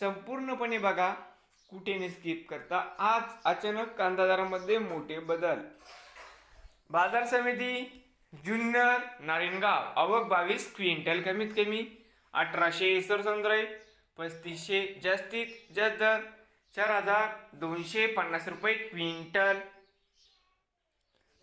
संपूर्णपणे बघा कुठे न स्किप करता. आज अचानक कांदा दरामध्ये मोठे बदल. बाजार समिती जुन्नर नारायणगाव. आवक बावीस क्विंटल कमीत कमी अठराशे सरसंद्रे पस्तीसशे जास्तीत जास्त दर. चार हजार दोनशे पन्नास रुपये क्विंटल.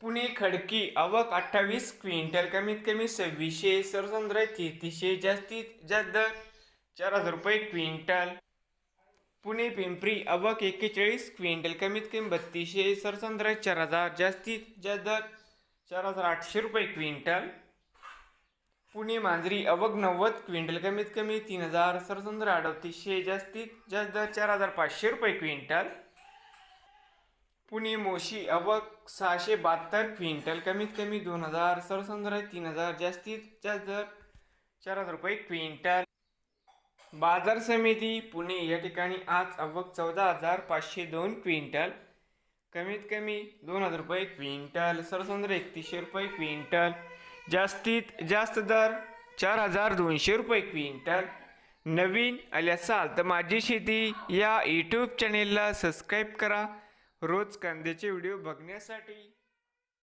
पुणे खडकी. आवक अठ्ठावीस क्विंटल कमीत कमी सव्वीसशे सरसंद्रय तेहतीसशे जास्तीत जास्त दर. चार हज़ार रुपये क्विंटल। पुणे पिंपरी आवक एक्केचाळीस, क्विंटल कमीत कमी बत्तीसशे सरसंद्र चार हज़ार जास्तीत जास्त दर चार हज़ार आठशे रुपये क्विंटल. पुणे मांजरी अवघ नव्वद, क्विंटल कमीत कमी तीन हज़ार, सरसंद्र अडतीसशे जास्तीत जास्त दर चार हज़ार पाचशे रुपये क्विंटल. पुणे मोशी अवक सहाशे बहात्तर, क्विंटल कमीत कमी दोन हज़ार, सरसंद्र तीन हज़ार जास्तीत जास्त दर चार हज़ार रुपये क्विंटल. बाजार समिती पुणे या ठिकाणी आज अवक चौदा हजार पाचशे दोन क्विंटल कमीत कमी दोन हजार रुपये क्विंटल सरसंद्र एकतीसशे रुपये क्विंटल जास्तीत जास्त दर चार हजार दोनशे रुपये क्विंटल. नवीन आले असाल तर माझी शेती या यूट्यूब चॅनेलला सबस्क्राईब करा. रोज कांद्याचे व्हिडिओ बघण्यासाठी.